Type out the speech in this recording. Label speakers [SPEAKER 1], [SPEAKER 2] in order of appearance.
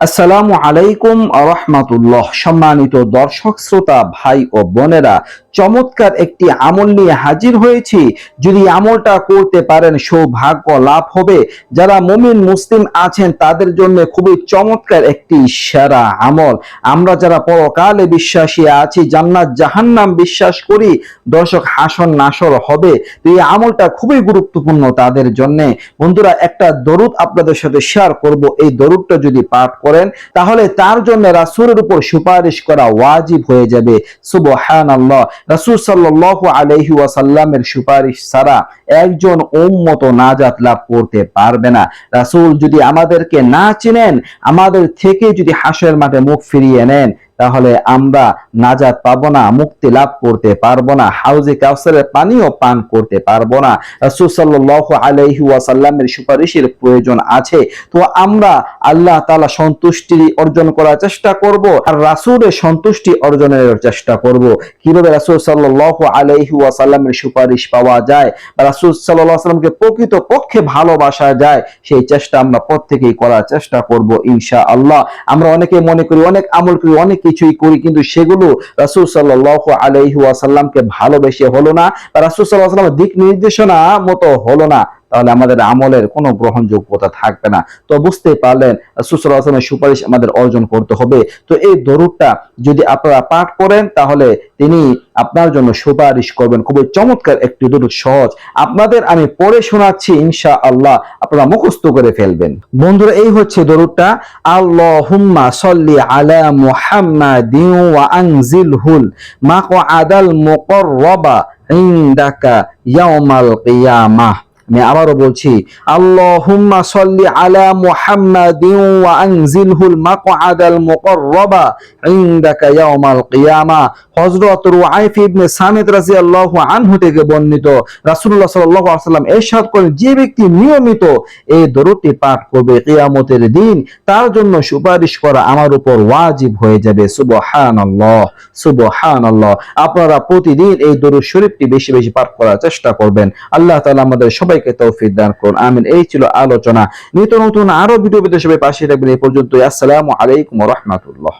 [SPEAKER 1] আসসালামু আলাইকুম আহমতুল্লাহ সম্মানিত দর্শক শ্রোতা ভাই ও বোনেরা চমৎকার একটি আমল নিয়ে হাজির হয়েছি। যদি আমলটা করতে পারেন, সৌভাগ্য লাভ হবে। যারা মুমিন, মুসলিম আছেন, তাদের জন্য খুবই চমৎকার একটি সেরা আমল। আমরা যারা পরকালে বিশ্বাসী আছি, জান্নাত, জাহান্নাম বিশ্বাস করি, দর্শক হাসন নাসর হবে। তো এই আমলটা খুবই গুরুত্বপূর্ণ তাদের জন্য। বন্ধুরা, একটা দরুদ আপনাদের সাথে শেয়ার করব। এই দরুদটা যদি পাঠ করেন, তাহলে তার জন্য রাসূলের উপর সুপারিশ করা ওয়াজিব হয়ে যাবে। সুবহানাল্লাহ। রাসূল সাল্লাহ আলহি ওয়াসাল্লামের সুপারিশ ছাড়া একজন উম্মত নাজাত লাভ করতে পারবে না। রাসুল যদি আমাদেরকে না চিনেন, আমাদের থেকে যদি হাসের মাঠে মুখ ফিরিয়ে নেন তাহলে আমরা নাজাত পাবো না, মুক্তি লাভ করতে পারব না, হাউজে কাউসারের পানিও পান করতে পারব না। রাসূল সাল্লাল্লাহু আলাইহি ওয়াসাল্লামের সুপারিশের প্রয়োজন আছে। তো আমরা আল্লাহ তাআলা সন্তুষ্টি অর্জন করার চেষ্টা করব আর রাসূলের সন্তুষ্টি অর্জনের চেষ্টা করব। কীভাবে রাসূল সাল্লাল্লাহু আলাইহি ওয়াসাল্লামের সুপারিশ পাওয়া যায় বা রাসূল সাল্লাল্লাহু আলাইহি প্রকৃত পক্ষে ভালোবাসা যায়, সেই চেষ্টা আমরা প্রত্যেকেই করার চেষ্টা করব ইনশাআল্লাহ। আমরা অনেকে মনে করি, অনেক আমল করি, অনেক কিছুই করি, কিন্তু সেগুলো রাসুল সাল্লাহ আলহি ওয়াসাল্লামকে ভালোবেসে হলো না। বা রাসুল সাল্লাহ দিক নির্দেশনা মতো হলো না। তাহলে আমাদের আমলের কোনো গ্রহণযোগ্যতা থাকবে না। তো বুঝতে পারলেন রাসূলুল্লাহ আসলামের সুপারিশ আমাদের অর্জন করতে হবে। তো এই দরুদটা যদি আপনারা পাঠ করেন তাহলে তিনি আপনার জন্য সুপারিশ করবেন। খুবই চমৎকার একটি দরুদ, সহজ। আপনাদের আমি পড়ে শোনাচ্ছি ইনশা আল্লাহ আপনারা মুখস্থ করে ফেলবেন। বন্ধুরা, এই হচ্ছে দরুদটা। আল্লাহ আল্লাহুম্মা সাল্লি আলা মুহাম্মাদিন ওয়া আনজিল আনজিলহুল মাকআদাল মুকাররাবা ইনদাকা ইয়াউমাল কিয়ামাহ আমি আবারও বলছি, আল্লাহুম্মা সাল্লি আলা মুহাম্মাদিন ওয়া আনজিলহুল মাকআদাল মুকাররাবা ইনদাকা কিয়ামা। হযরত রুআইফ ইবনে সামিদ রাদিয়াল্লাহু আনহু থেকে বর্ণিত, রাসূলুল্লাহ সাল্লাল্লাহু আলাইহি ইরশাদ করেন, যে ব্যক্তি নিয়মিত এই দরুদটি পাঠ করবে কিয়ামতের দিন, তার জন্য সুপারিশ করা আমার উপর ওয়াজিব হয়ে যাবে। সুবহানাল্লাহ সুবহানাল্লাহ। আপনারা প্রতিদিন এই দরুদ শরীফটি বেশি বেশি পাঠ করার চেষ্টা করবেন। আল্লাহ তাআলা আমাদের সবাইকে তৌফিক দান করুন, আমিন। এই ছিল আলোচনা। নিত্য নতুন আরও ভিডিও সবাই পাশে থাকবেন। এই পর্যন্ত আসসালামু আলাইকুম রাহমাতুল্লাহ।